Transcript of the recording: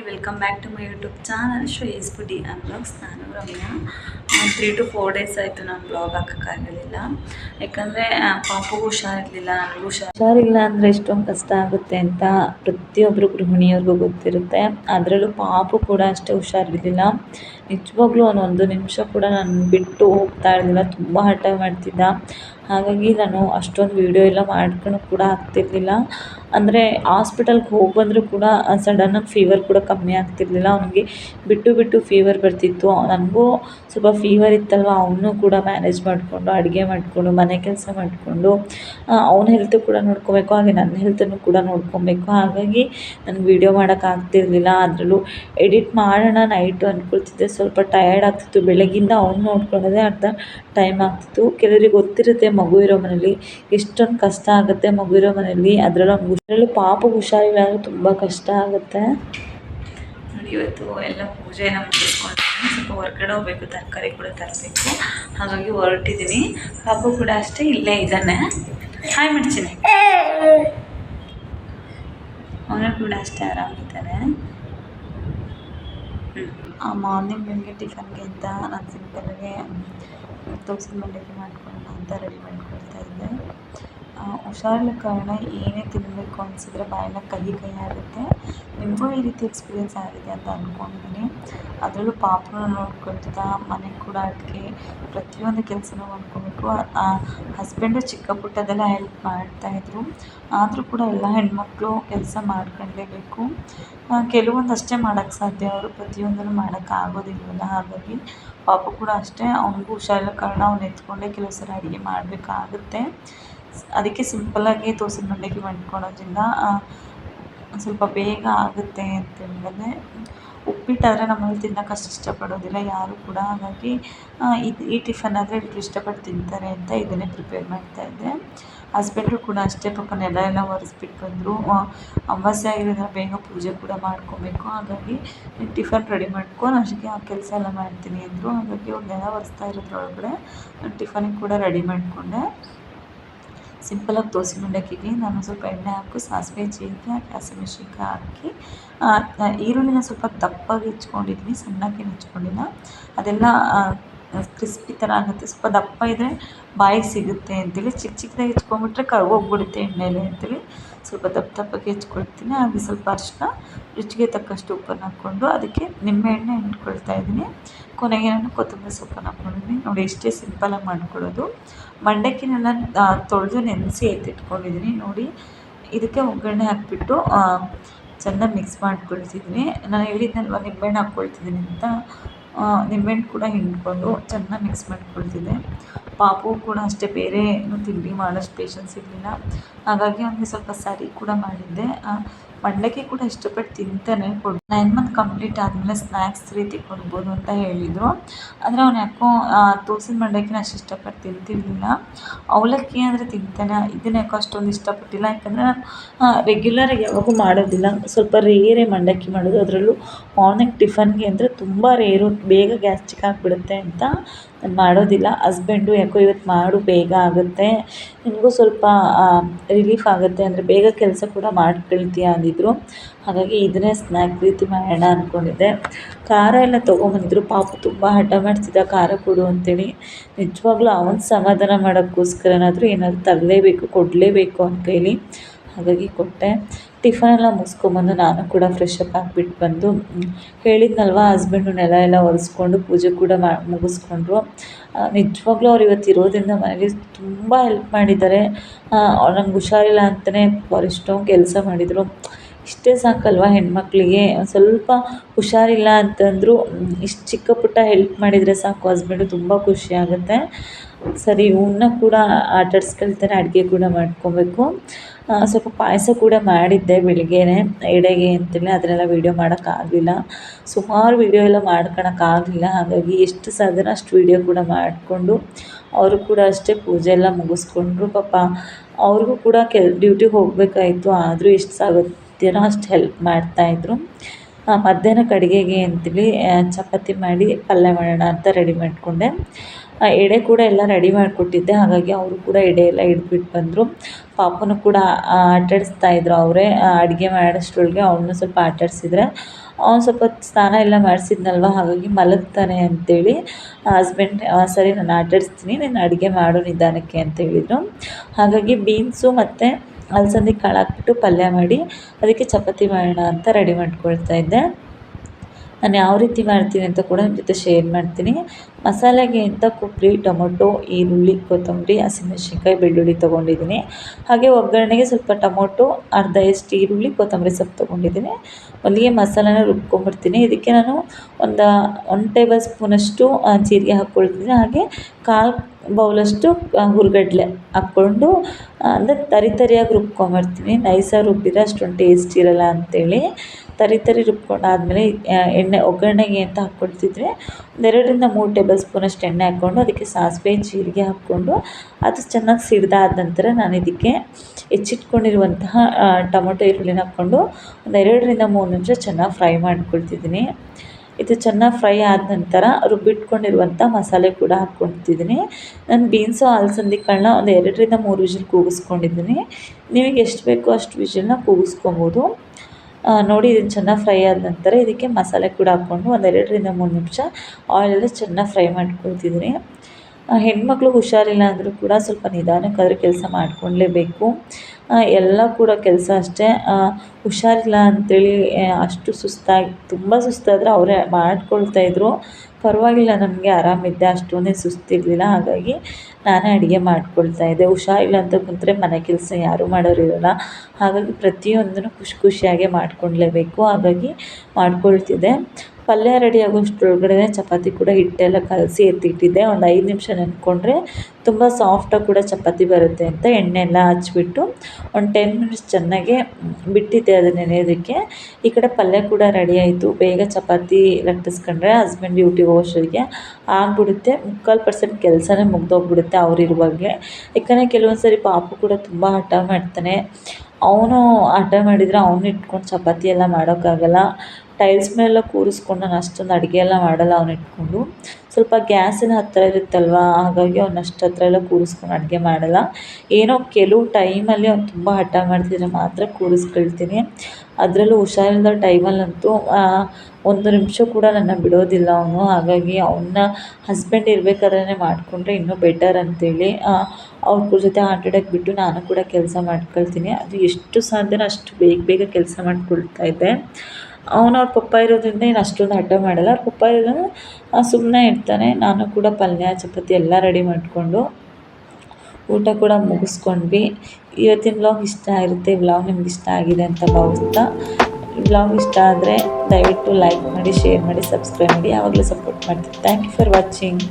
Welcome back to my YouTube channel Shreyas Budi and blogs ನಾನು Ramya. Three to four days ಆಯಿತು ನಾನು blog ಹಾಕೋಕ್ಕಾಗಲಿಲ್ಲ. ಯಾಕಂದರೆ ಪಾಪಗೂ ಹುಷಾರಿರಲಿಲ್ಲ, ನನಗೂ ಹುಷಾರ್ ಹುಷಾರಿಲ್ಲ ಅಂದರೆ ಎಷ್ಟೊಂದು ಕಷ್ಟ ಆಗುತ್ತೆ ಅಂತ ಪ್ರತಿಯೊಬ್ಬರು ಗೃಹಿಣಿಯವ್ರಿಗೂ ಗೊತ್ತಿರುತ್ತೆ. ಅದರಲ್ಲೂ ಪಾಪು ಕೂಡ ಅಷ್ಟೇ ಹುಷಾರಿರಲಿಲ್ಲ. ನಿಜವಾಗ್ಲೂ ಅವನು ಒಂದು ನಿಮಿಷ ಕೂಡ ನಾನು ಬಿಟ್ಟು ಹೋಗ್ತಾ ಇರಲಿಲ್ಲ. ತುಂಬ ಹಠ ಮಾಡ್ತಿದ್ದ. ಹಾಗಾಗಿ ನಾನು ಅಷ್ಟೊಂದು ವೀಡಿಯೋ ಎಲ್ಲ ಮಾಡ್ಕೊಂಡು ಕೂಡ ಆಗ್ತಿರ್ಲಿಲ್ಲ. ಅಂದರೆ ಹಾಸ್ಪಿಟಲ್ಗೆ ಹೋಗಿ ಬಂದರೂ ಕೂಡ ಸಡನ್ನಾಗಿ ಫೀವರ್ ಕೂಡ ಕಮ್ಮಿ ಆಗ್ತಿರಲಿಲ್ಲ. ಅವನಿಗೆ ಬಿಟ್ಟು ಬಿಟ್ಟು ಫೀವರ್ ಬರ್ತಿತ್ತು. ನನಗೂ ಸ್ವಲ್ಪ ಫೀವರ್ ಇತ್ತಲ್ವ? ಅವನು ಕೂಡ ಮ್ಯಾನೇಜ್ ಮಾಡಿಕೊಂಡು, ಅಡುಗೆ ಮಾಡಿಕೊಂಡು, ಮನೆ ಕೆಲಸ ಮಾಡಿಕೊಂಡು ಅವನ ಹೆಲ್ತ್ ಕೂಡ ನೋಡ್ಕೋಬೇಕು. ಹಾಗೆ ನನ್ನ ಹೆಲ್ತನ್ನು ಕೂಡ ನೋಡ್ಕೊಬೇಕು. ಹಾಗಾಗಿ ನನಗೆ ವೀಡಿಯೋ ಮಾಡೋಕೆ ಆಗ್ತಿರಲಿಲ್ಲ. ಅದರಲ್ಲೂ ಎಡಿಟ್ ಮಾಡೋಣ ನೈಟು ಅಂದ್ಕೊಳ್ತಿದ್ದೆ ಸ್ವಲ್ಪ ಟಯರ್ಡ್ ಆಗ್ತಿತ್ತು. ಬೆಳಗ್ಗಿಂದ ಅವ್ನು ನೋಡ್ಕೊಳ್ಳೋದೇ ಅರ್ಧ ಟೈಮ್ ಆಗ್ತಿತ್ತು. ಕೆಲವರಿಗೆ ಗೊತ್ತಿರುತ್ತೆ ಮಗು ಇರೋ ಮನೇಲಿ ಎಷ್ಟೊಂದು ಕಷ್ಟ ಆಗುತ್ತೆ ಮಗು ಇರೋ ಮನೇಲಿ. ಅದರಲ್ಲೂ ಅದರಲ್ಲೂ ಪಾಪಗೆ ಹುಷಾರಿಲ್ಲ ಅಂದರೆ ತುಂಬ ಕಷ್ಟ ಆಗುತ್ತೆ. ಇವತ್ತು ಎಲ್ಲ ಪೂಜೆನ ಮುಗಿಸ್ಕೊಂಡಿದ್ದೀನಿ ಸ್ವಲ್ಪ ಹೊರ್ಗಡೆ ಹೋಗ್ಬೇಕು. ತರಕಾರಿ ಕೂಡ ತರಬೇಕು. ಹಾಗಾಗಿ ಹೊರಟಿದ್ದೀನಿ ಪಾಪು ಕೂಡ ಅಷ್ಟೇ ಇಲ್ಲೇ ಇದ್ದಾನೆ. ಹಾಯ್ ಮಾಡ್ತೀನಿ ಅವನು ಕೂಡ ಅಷ್ಟೇ ಆರಾಮಿದ್ದಾನೆ ಮಾರ್ನಿಂಗ್ ಬೆಳಗ್ಗೆ ಟಿಫನ್ಗೆ ಅಂತ ನಾನು ಸಿಂಪಲ್ಲಾಗೆ ದೋಸೆ ಮಂಡಕ್ಕಿ ಮಾಡ್ಕೊಳ್ಳೋಣ ಅಂತ ರೆಡಿ ಮಾಡ್ಕೊಳ್ತಾ ಇದ್ದೆ. ಹುಷಾರಿಲ್ಲ ಕಾರಣ ಏನೇ ತಿನ್ನಬೇಕು ಅನಿಸಿದ್ರೆ ಬಾಯೆಲ್ಲ ಕಹಿ ಕಹಿ ಆಗುತ್ತೆ. ನಿಮಗೂ ಈ ರೀತಿ ಎಕ್ಸ್ಪೀರಿಯೆನ್ಸ್ ಆಗಿದೆ ಅಂತ ಅಂದ್ಕೊಂಡಿದ್ದೀನಿ ಅದರಲ್ಲೂ ಪಾಪನ ನೋಡ್ಕೊಳ್ತಿದ್ದ ಮನೆ ಕೂಡ ಅಡುಗೆ, ಪ್ರತಿಯೊಂದು ಕೆಲಸನೂ ಮಾಡ್ಕೊಬೇಕು. ಹಸ್ಬೆಂಡು ಚಿಕ್ಕ ಪುಟ್ಟದೆಲ್ಲ ಹೆಲ್ಪ್ ಮಾಡ್ತಾಯಿದ್ರು ಆದರೂ ಕೂಡ ಎಲ್ಲ ಹೆಣ್ಮಕ್ಳು ಕೆಲಸ ಮಾಡ್ಕೊಳ್ಳೇಬೇಕು ಕೆಲವೊಂದು ಅಷ್ಟೇ ಮಾಡೋಕ್ಕೆ ಸಾಧ್ಯ. ಅವರು ಪ್ರತಿಯೊಂದನ್ನು ಮಾಡೋಕ್ಕೆ ಹಾಗಾಗಿ ಪಾಪ ಕೂಡ ಅಷ್ಟೇ. ಅವನಿಗೂ ಹುಷಾರಿಲ್ಲ ಕಾರಣ ಅವ್ನು ಎತ್ಕೊಂಡೇ ಕೆಲವು ಸಲ ಅಡುಗೆ ಮಾಡಬೇಕಾಗುತ್ತೆ. ಅದಕ್ಕೆ ಸಿಂಪಲ್ಲಾಗಿ ದೋಸೆ ಮಂಡಕ್ಕಿ ಮಾಡ್ಕೊಳೋದ್ರಿಂದ ಸ್ವಲ್ಪ ಬೇಗ ಆಗುತ್ತೆ ಅಂತೇಳಿದ್ರೆ ಉಪ್ಪಿಟ್ಟಾದರೆ ನಮ್ಮಲ್ಲಿ ತಿನ್ನೋಕೆ ಅಷ್ಟು ಇಷ್ಟಪಡೋದಿಲ್ಲ, ಯಾರೂ ಕೂಡ ಹಾಗಾಗಿ ಇದು ಈ ಟಿಫನ್ ಆದರೆ ಎಲ್ಲರೂ ಇಷ್ಟಪಟ್ಟು ತಿಂತಾರೆ ಅಂತ ಇದನ್ನೇ ಪ್ರಿಪೇರ್ ಮಾಡ್ತಾಯಿದ್ದೆ ಹಸ್ಬೆಂಡ್ರು ಕೂಡ ಅಷ್ಟೇ, ಪಾಪ ನೆಲ ಎಲ್ಲ ಒರೆಸ್ಬಿಟ್ಟು ಬಂದರು. ಅಮಾವಾಸ್ಯೆ ಆಗಿರೋದ್ರಿಂದ ಬೇಗ ಪೂಜೆ ಕೂಡ ಮಾಡ್ಕೋಬೇಕು. ಹಾಗಾಗಿ ಟಿಫನ್ ರೆಡಿ ಮಾಡ್ಕೊಂಡು ಅಷ್ಟಕ್ಕೆ ಆ ಕೆಲಸ ಎಲ್ಲ ಮಾಡ್ತೀನಿ ಅಂದರು. ಹಾಗಾಗಿ ಅವ್ರು ನೆಲ ಒರೆಸ್ತಾ ಇರೋದ್ರೊಳಗಡೆ ಟಿಫನಿಗೆ ಕೂಡ ರೆಡಿ ಮಾಡಿಕೊಂಡೆ. ಸಿಂಪಲಾಗಿ ದೋಸೆ ಮಂಡಕ್ಕಿಗೆ ನಾನು ಸ್ವಲ್ಪ ಎಣ್ಣೆ ಹಾಕು ಸಾಸಿವೆ ಜೀರಿಗೆ ಹಸಿಮೆಣ್ಸಿನ್ಕಾಯಿ ಹಾಕಿ ಈರುಳ್ಳಿನ ಸ್ವಲ್ಪ ದಪ್ಪಗೆ ಹೆಚ್ಕೊಂಡಿದ್ದೀನಿ ಸಣ್ಣಗೆ ಹೆಚ್ಕೊಂಡಿಲ್ಲ ಅದೆಲ್ಲ ಕ್ರಿಸ್ಪಿ ಥರ ಆಗುತ್ತೆ ಸ್ವಲ್ಪ ದಪ್ಪ ಇದ್ದರೆ ಬಾಯಿಗೆ ಸಿಗುತ್ತೆ ಅಂತೇಳಿ ಚಿಕ್ಕ ಚಿಕ್ಕದಾಗಿ ಹೆಚ್ಕೊಂಡ್ಬಿಟ್ರೆ ಕರ್ಗೋಗ್ಬಿಡುತ್ತೆ ಎಣ್ಣೆಲಿ ಅಂತೇಳಿ ಸ್ವಲ್ಪ ದಪ್ಪ ದಪ್ಪಗೆ ಹೆಚ್ಕೊಳ್ತೀನಿ. ಹಾಗೆ ಸ್ವಲ್ಪ ಅರಿಶಿನ ರುಚಿಗೆ ತಕ್ಕಷ್ಟು ಉಪ್ಪನ್ನು ಹಾಕ್ಕೊಂಡು ಅದಕ್ಕೆ ನಿಂಬೆಹಣ್ಣೆ ಹಿಂಡ್ಕೊಳ್ತಾ ಇದ್ದೀನಿ. ಕೊನೆಗೆ ನಾನು ಕೊತ್ತಂಬರಿ ಸೊಪ್ಪನ್ನು ಹಾಕ್ಕೊಂಡಿದ್ದೀನಿ. ನೋಡಿ ಎಷ್ಟೇ ಸಿಂಪಲಾಗಿ ಮಾಡ್ಕೊಳ್ಳೋದು. ಮಂಡಕ್ಕಿನೆಲ್ಲ ತೊಳೆದು ನೆನೆಸಿ ಎತ್ತಿಟ್ಕೊಂಡಿದ್ದೀನಿ. ನೋಡಿ, ಇದಕ್ಕೆ ಒಗ್ಗರಣೆ ಹಾಕಿಬಿಟ್ಟು ಚೆನ್ನಾಗಿ ಮಿಕ್ಸ್ ಮಾಡ್ಕೊಳ್ತಿದ್ದೀನಿ. ನಾನು ಹೇಳಿದ್ನಲ್ವ ನಿಂಬೆಹಣ್ಣು ಹಾಕ್ಕೊಳ್ತಿದ್ದೀನಿ ಅಂತ. ನಿಂಬೆಹಣ್ಣು ಕೂಡ ಹಿಂಡ್ಕೊಂಡು ಚೆನ್ನಾಗಿ ಮಿಕ್ಸ್ ಮಾಡ್ಕೊಳ್ತಿದ್ದೆ. ಪಾಪು ಕೂಡ ಅಷ್ಟೇ ಬೇರೆ ಏನು ತಿಂಡಿ ಮಾಡೋಷ್ಟು ಪೇಶನ್ಸ್ ಇರಲಿಲ್ಲ. ಹಾಗಾಗಿ ಅವನಿಗೆ ಸ್ವಲ್ಪ ಸರಿ ಕೂಡ ಮಾಡಿದ್ದೆ. ಮಂಡಕ್ಕಿ ಕೂಡ ಇಷ್ಟಪಟ್ಟು ತಿಂತಾನೆ ಕೊಡ್. ನೈನ್ ಮಂತ್ ಕಂಪ್ಲೀಟ್ ಆದಮೇಲೆ ಸ್ನ್ಯಾಕ್ಸ್ ರೀತಿ ಕೊಡ್ಬೋದು ಅಂತ ಹೇಳಿದರು. ಆದರೆ ಅವ್ನು ಯಾಕೋ ತೋಸಿನ ಮಂಡಕ್ಕಿನ ಅಷ್ಟು ಇಷ್ಟಪಟ್ಟು ತಿಂತಿರಲಿಲ್ಲ. ಅವಲಕ್ಕಿ ಅಂದರೆ ತಿಂತಾನೆ. ಇದನ್ನ ಯಾಕೋ ಅಷ್ಟೊಂದು ಇಷ್ಟಪಟ್ಟಿಲ್ಲ. ಯಾಕಂದರೆ ನಾನು ರೆಗ್ಯುಲರಾಗಿ ಯಾವಾಗೂ ಮಾಡೋದಿಲ್ಲ. ಸ್ವಲ್ಪ ರೇರೇ ಮಂಡಕ್ಕಿ ಮಾಡೋದು. ಅದರಲ್ಲೂ ಮಾರ್ನಿಂಗ್ ಟಿಫನ್ಗೆ ಅಂದರೆ ತುಂಬ ರೇರು ಬೇಗ ಗ್ಯಾಸ್ಟಿಕ್ ಆಗಿಬಿಡುತ್ತೆ ಅಂತ ಮಾಡೋದಿಲ್ಲ. ಹಸ್ಬೆಂಡು ಯಾಕೋ ಇವತ್ತು ಮಾಡು, ಬೇಗ ಆಗುತ್ತೆ. ನಿನಗೂ ಸ್ವಲ್ಪ ರಿಲೀಫ್ ಆಗುತ್ತೆ ಅಂದರೆ ಬೇಗ ಕೆಲಸ ಕೂಡ ಮಾಡ್ಕೊಳ್ತೀಯ ಅಂದಿದ್ದರು ಹಾಗಾಗಿ ಇದನ್ನೇ ಸ್ನ್ಯಾಕ್ ರೀತಿ ಮಾಡೋಣ ಅಂದ್ಕೊಂಡಿದ್ದೆ ಖಾರ ಎಲ್ಲ ತೊಗೊಂಬಂದಿದ್ರು. ಪಾಪು ತುಂಬ ಹಠ ಮಾಡ್ತಿದ್ದ, ಖಾರ ಕೊಡು ಅಂತೇಳಿ. ನಿಜವಾಗ್ಲೂ ಅವನ ಸಮಾಧಾನ ಮಾಡೋಕ್ಕೋಸ್ಕರನಾದರೂ ಏನಾದರೂ ತರಲೇಬೇಕು ಕೊಡಲೇಬೇಕು ಅಂತ ಕೈಲಿ. ಹಾಗಾಗಿ ಕೊಟ್ಟೆ. ಟಿಫನ್ ಎಲ್ಲ ಮುಗಿಸ್ಕೊಂಬಂದು ನಾನು ಕೂಡ ಫ್ರೆಶ್ ಅಪ್ ಆಗಿಬಿಟ್ಟು ಬಂದು ಹೇಳಿದ್ನಲ್ವ ಹಸ್ಬೆಂಡು ನೆಲ ಎಲ್ಲ ಒರೆಸ್ಕೊಂಡು ಪೂಜೆ ಕೂಡ ಮಾ, ಮುಗಿಸ್ಕೊಂಡ್ರು. ನಿಜವಾಗ್ಲೂ ಅವ್ರು ಇವತ್ತು ಇರೋದ್ರಿಂದ ಮನೆಗೆ ತುಂಬ ಹೆಲ್ಪ್ ಮಾಡಿದ್ದಾರೆ. ನಂಗೆ ಹುಷಾರಿಲ್ಲ ಅಂತಲೇ ಎಷ್ಟೊಂದು ಕೆಲಸ ಮಾಡಿದರು. ಇಷ್ಟೇ ಸಾಕಲ್ವ ಹೆಣ್ಮಕ್ಳಿಗೆ? ಸ್ವಲ್ಪ ಹುಷಾರಿಲ್ಲ ಅಂತಂದರೂ ಇಷ್ಟು ಚಿಕ್ಕ ಪುಟ್ಟ ಹೆಲ್ಪ್ ಮಾಡಿದರೆ ಸಾಕು ಹಸ್ಬೆಂಡು ತುಂಬ ಖುಷಿ ಆಗುತ್ತೆ. ಸರಿ ಇವನ್ನ ಕೂಡ ಆಟಾಡ್ಸ್ಕೊಳ್ತಾನೆ, ಅಡುಗೆ ಕೂಡ ಮಾಡ್ಕೊಬೇಕು. ಸ್ವಲ್ಪ ಪಾಯಸ ಕೂಡ ಮಾಡಿದ್ದೆ ಬೆಳಿಗ್ಗೆನೆ, ಎಡೆಗೆ ಅಂತೇಳಿ ಅದನ್ನೆಲ್ಲ ವೀಡಿಯೋ ಮಾಡೋಕ್ಕಾಗಲಿಲ್ಲ. ಸುಮಾರು ವೀಡಿಯೋ ಎಲ್ಲ ಮಾಡ್ಕೊಳಕ್ಕಾಗಲಿಲ್ಲ, ಹಾಗಾಗಿ ಎಷ್ಟು ಸಾಧನ ಅಷ್ಟು ವೀಡಿಯೋ ಕೂಡ ಮಾಡಿಕೊಂಡು, ಅವರು ಕೂಡ ಅಷ್ಟೇ ಪೂಜೆ ಎಲ್ಲ ಮುಗಿಸ್ಕೊಂಡ್ರು. ಪಾಪ ಅವ್ರಿಗೂ ಕೂಡ ಕೆಲ್ ಡ್ಯೂಟಿಗೆ ಹೋಗಬೇಕಾಯ್ತು, ಆದರೂ ಎಷ್ಟು ಸಾಧ್ಯನೋ ಅಷ್ಟು ಹೆಲ್ಪ್ ಮಾಡ್ತಾಯಿದ್ರು ಮಧ್ಯಾಹ್ನಕ್ಕೆ ಅಡುಗೆಗೆ ಅಂತೇಳಿ ಚಪಾತಿ ಮಾಡಿ ಪಲ್ಯ ಮಾಡೋಣ ಅಂತ ರೆಡಿ ಮಾಡಿಕೊಂಡೆ. ಎಡೆ ಕೂಡ ಎಲ್ಲ ರೆಡಿ ಮಾಡಿಕೊಟ್ಟಿದ್ದೆ. ಹಾಗಾಗಿ ಅವರು ಕೂಡ ಎಡೆ ಎಲ್ಲ ಹಿಡ್ಬಿಟ್ಟು ಬಂದರು. ಪಾಪುನೂ ಕೂಡ ಆಟಾಡಿಸ್ತಾ ಇದ್ರು ಅವರೇ. ಅಡುಗೆ ಮಾಡೋಷ್ಟ್ರೊಳಗೆ ಅವಳನ್ನು ಸ್ವಲ್ಪ ಆಟಾಡಿಸಿದ್ರೆ. ಅವ್ನು ಸ್ವಲ್ಪ ಸ್ನಾನ ಎಲ್ಲ ಮಾಡಿಸಿದ್ನಲ್ವ? ಹಾಗಾಗಿ ಮಲಗ್ತಾನೆ ಅಂತೇಳಿ ಹಸ್ಬೆಂಡ್ ಸರಿ, ನಾನು ಆಟಾಡಿಸ್ತೀನಿ, ನೀನು ಅಡುಗೆ ಮಾಡು ನಿಧಾನಕ್ಕೆ ಅಂತ ಹೇಳಿದರು. ಹಾಗಾಗಿ ಬೀನ್ಸು ಮತ್ತು ಅಲಸಂದೆ ಕಾಳು ಹಾಕ್ಬಿಟ್ಟು ಪಲ್ಯ ಮಾಡಿ ಅದಕ್ಕೆ ಚಪಾತಿ ಮಾಡೋಣ ಅಂತ ರೆಡಿ ಮಾಡ್ಕೊಳ್ತಾ ಇದ್ದೆ. ನಾನು ಯಾವ ರೀತಿ ಮಾಡ್ತೀನಿ ಅಂತ ಕೂಡ ನಿಮ್ಮ ಜೊತೆ ಶೇರ್ ಮಾಡ್ತೀನಿ. ಮಸಾಲೆಗೆ ಅಂತ ಕೊಬ್ಬರಿ, ಟೊಮೊಟೊ, ಈರುಳ್ಳಿ, ಕೊತ್ತಂಬರಿ, ಹಸಿಮೆಣ್ಸಿನ್ಕಾಯಿ, ಬೆಳ್ಳುಳ್ಳಿ ತೊಗೊಂಡಿದ್ದೀನಿ. ಹಾಗೆ ಒಗ್ಗರಣೆಗೆ ಸ್ವಲ್ಪ ಟೊಮೊಟೊ, ಅರ್ಧ ಎಷ್ಟು ಈರುಳ್ಳಿ, ಕೊತ್ತಂಬರಿ ಸೊಪ್ಪು ತೊಗೊಂಡಿದ್ದೀನಿ. ಮೊದಲಿಗೆ ಮಸಾಲೆನ ರುಬ್ಕೊಂಡ್ಬಿಡ್ತೀನಿ. ಇದಕ್ಕೆ ನಾನು ಒಂದು ಒನ್ ಟೇಬಲ್ ಸ್ಪೂನಷ್ಟು ಜೀರಿಗೆ ಹಾಕ್ಕೊಳ್ತೀನಿ ಹಾಗೆ ಕಾಲು ಬೌಲಷ್ಟು ಹುರುಗಡ್ಲೆ ಹಾಕ್ಕೊಂಡು ಅಂದರೆ ತರಿ ತರಿಯಾಗಿ ರುಬ್ಕೊಂಬರ್ತೀನಿ. ನೈಸಾಗಿ ರುಬ್ಬಿದ್ರೆ ಅಷ್ಟೊಂದು ಟೇಸ್ಟ್ ಇರಲ್ಲ ಅಂಥೇಳಿ ತರಿ ತರಿ ರುಬ್ಕೊಂಡಾದ್ಮೇಲೆ ಎಣ್ಣೆ, ಒಗ್ಗರಣೆಗೆ ಅಂತ ಹಾಕ್ಕೊಳ್ತಿದ್ರೆ ಒಂದೆರಡರಿಂದ ಮೂರು ಟೇಬಲ್ ಸ್ಪೂನಷ್ಟು ಎಣ್ಣೆ ಹಾಕ್ಕೊಂಡು, ಅದಕ್ಕೆ ಸಾಸಿವೆ, ಜೀರಿಗೆ ಹಾಕ್ಕೊಂಡು, ಅದು ಚೆನ್ನಾಗಿ ಸಿಡ್ದಾದ ನಂತರ ನಾನು ಇದಕ್ಕೆ ಹೆಚ್ಚಿಟ್ಕೊಂಡಿರುವಂತಹ ಟೊಮೊಟೊ, ಈರುಳ್ಳಿನ ಹಾಕ್ಕೊಂಡು ಒಂದೆರಡರಿಂದ ಮೂರು ನಿಮಿಷ ಚೆನ್ನಾಗಿ ಫ್ರೈ ಮಾಡ್ಕೊಳ್ತಿದ್ದೀನಿ. ಇದು ಚೆನ್ನಾಗಿ ಫ್ರೈ ಆದ ನಂತರ ರುಬ್ಬಿಟ್ಕೊಂಡಿರುವಂಥ ಮಸಾಲೆ ಕೂಡ ಹಾಕ್ಕೊಳ್ತಿದ್ದೀನಿ ನಾನು ಬೀನ್ಸು ಅಲಸಂದಿಗಳನ್ನ ಒಂದು ಎರಡರಿಂದ ಮೂರು ವಿಷಲ್ ಕೂಗಿಸ್ಕೊಂಡಿದ್ದೀನಿ. ನಿಮಗೆ ಎಷ್ಟು ಬೇಕೋ ಅಷ್ಟು ವಿಷಲ್ನ ಕೂಗಿಸ್ಕೊಬೋದು. ನೋಡಿ ಇದನ್ನು ಚೆನ್ನಾಗಿ ಫ್ರೈ ಆದ ನಂತರ ಇದಕ್ಕೆ ಮಸಾಲೆ ಕೂಡ ಹಾಕ್ಕೊಂಡು ಒಂದು ಎರಡರಿಂದ ಮೂರು ನಿಮಿಷ ಆಯಿಲಲ್ಲಿ ಚೆನ್ನಾಗಿ ಫ್ರೈ ಮಾಡ್ಕೊಳ್ತಿದ್ದೀನಿ. ಹೆಣ್ಮಕ್ಳು ಹುಷಾರಿಲ್ಲ ಅಂದರೂ ಕೂಡ ಸ್ವಲ್ಪ ನಿಧಾನಕ್ಕಾದರೂ ಕೆಲಸ ಮಾಡಿಕೊಳ್ಳೇಬೇಕು ಎಲ್ಲ ಕೂಡ ಕೆಲಸ ಅಷ್ಟೇ. ಹುಷಾರಿಲ್ಲ ಅಂತೇಳಿ ಅಷ್ಟು ಸುಸ್ತಾಗಿ, ತುಂಬ ಸುಸ್ತಾದರೆ ಅವರೇ ಮಾಡ್ಕೊಳ್ತಾಯಿದ್ರು ಪರವಾಗಿಲ್ಲ, ನಮಗೆ ಆರಾಮಿದ್ದೆ ಅಷ್ಟೊಂದೇ ಸುಸ್ತಿರಲಿಲ್ಲ. ಹಾಗಾಗಿ ನಾನೇ ಅಡುಗೆ ಮಾಡ್ಕೊಳ್ತಾಯಿದ್ದೆ ಹುಷಾರಿಲ್ಲ ಅಂತ ಕುಂತರೆ ಮನೆ ಕೆಲಸ ಯಾರೂ ಮಾಡೋರಿರಲ್ಲ. ಹಾಗಾಗಿ ಪ್ರತಿಯೊಂದನ್ನು ಖುಷಿ ಖುಷಿಯಾಗೆ ಮಾಡ್ಕೊಳ್ಲೇಬೇಕು ಹಾಗಾಗಿ ಮಾಡ್ಕೊಳ್ತಿದ್ದೆ. ಪಲ್ಯ ರೆಡಿ ಆಗೋಷ್ಟ್ರೊಳಗಡೆ ಚಪಾತಿ ಕೂಡ ಹಿಟ್ಟೆಲ್ಲ ಕಲಸಿ ಎತ್ತಿಟ್ಟಿದ್ದೆ. ಒಂದು ಐದು ನಿಮಿಷ ನೆನ್ಕೊಂಡ್ರೆ ತುಂಬ ಸಾಫ್ಟಾಗಿ ಕೂಡ ಚಪಾತಿ ಬರುತ್ತೆ ಅಂತ ಎಣ್ಣೆ ಎಲ್ಲ ಹಚ್ಬಿಟ್ಟು ಒಂದು ಟೆನ್ ಮಿನಿಟ್ಸ್ ಚೆನ್ನಾಗಿ ಬಿಟ್ಟಿದ್ದೆ ಅದು ನೆನೆಯೋದಕ್ಕೆ. ಈ ಕಡೆ ಪಲ್ಯ ಕೂಡ ರೆಡಿ ಆಯಿತು. ಬೇಗ ಚಪಾತಿ ಲಟ್ಟಿಸ್ಕೊಂಡ್ರೆ ಹಸ್ಬೆಂಡ್ ಡ್ಯೂಟಿಗೆ ಹೋಗೋಷ್ಟರಿಗೆ ಆಗಿಬಿಡುತ್ತೆ. ಮುಕ್ಕಾಲು ಪರ್ಸೆಂಟ್ ಕೆಲಸನೇ ಮುಗ್ದೋಗ್ಬಿಡುತ್ತೆ ಅವ್ರಿರುವಾಗೆ ಯಾಕಂದರೆ ಕೆಲವೊಂದು ಸರಿ ಪಾಪು ಕೂಡ ತುಂಬ ಹಠ ಮಾಡ್ತಾನೆ. ಅವನು ಹಠ ಮಾಡಿದರೆ ಅವನು ಇಟ್ಕೊಂಡು ಚಪಾತಿ ಎಲ್ಲ ಮಾಡೋಕ್ಕಾಗಲ್ಲ. ಟೈಲ್ಸ್ ಮೇಲೆಲ್ಲ ಕೂರಿಸ್ಕೊಂಡು ನಾನು ಅಷ್ಟೊಂದು ಅಡುಗೆ ಎಲ್ಲ ಮಾಡಲ್ಲ ಅವ್ನು ಇಟ್ಕೊಂಡು. ಸ್ವಲ್ಪ ಗ್ಯಾಸಿನ ಹತ್ತಿರ ಇರುತ್ತಲ್ವ? ಹಾಗಾಗಿ ಅವ್ನ ಅಷ್ಟು ಹತ್ರ ಎಲ್ಲ ಕೂರಿಸ್ಕೊಂಡು ಅಡುಗೆ ಮಾಡಲ್ಲ. ಏನೋ ಕೆಲವು ಟೈಮಲ್ಲಿ ಅವ್ನು ತುಂಬ ಹಠ ಮಾಡ್ತಿದ್ರೆ ಮಾತ್ರ ಕೂರಿಸ್ಕೊಳ್ತೀನಿ. ಅದರಲ್ಲೂ ಹುಷಾರಿಲ್ಲದ ಟೈಮಲ್ಲಂತೂ ಒಂದು ನಿಮಿಷ ಕೂಡ ನನ್ನ ಬಿಡೋದಿಲ್ಲ ಅವನು. ಹಾಗಾಗಿ ಅವನ್ನ ಹಸ್ಬೆಂಡ್ ಇರಬೇಕಾದ್ರೆ ಮಾಡಿಕೊಂಡ್ರೆ ಇನ್ನೂ ಬೆಟರ್ ಅಂತೇಳಿ ಅವ್ರ ಜೊತೆ ಆಟಾಡೋಕ್ಕೆ ಬಿಟ್ಟು ನಾನು ಕೂಡ ಕೆಲಸ ಮಾಡ್ಕೊಳ್ತೀನಿ. ಅದು ಎಷ್ಟು ಸಾಧ್ಯನೋ ಅಷ್ಟು ಬೇಗ ಬೇಗ ಕೆಲಸ ಮಾಡ್ಕೊಳ್ತಾ ಇದ್ದೆ. ಅವನು ಅವ್ರ ಪಪ್ಪ ಇರೋದ್ರಿಂದ ಏನು ಅಷ್ಟೊಂದು ಹಠ ಮಾಡಲ್ಲ. ಅವ್ರ ಪಪ್ಪ ಇರೋದ್ರಿಂದ ಸುಮ್ಮನೆ ಇರ್ತಾನೆ. ನಾನು ಕೂಡ ಪಲ್ಯ, ಚಪಾತಿ ಎಲ್ಲ ರೆಡಿ ಮಾಡಿಕೊಂಡು ಊಟ ಕೂಡ ಮುಗಿಸ್ಕೊಂಡ್ವಿ. ಇವತ್ತಿನ ವ್ಲಾಗ್ ಇಷ್ಟ ಆಗಿರುತ್ತೆ ವ್ಲಾಗ್ ನಿಮ್ಗೆ ಇಷ್ಟ ಆಗಿದೆ ಅಂತ ಭಾವಿಸ್ತಾ. ವ್ಲಾಗ್ ಇಷ್ಟ ಆದರೆ ದಯವಿಟ್ಟು ಲೈಕ್ ಮಾಡಿ ಶೇರ್ ಮಾಡಿ ಸಬ್ಸ್ಕ್ರೈಬ್ ಮಾಡಿ. ಯಾವಾಗಲೂ ಸಪೋರ್ಟ್ ಮಾಡ್ತೀನಿ ಥ್ಯಾಂಕ್ ಯು ಫಾರ್ ವಾಚಿಂಗ್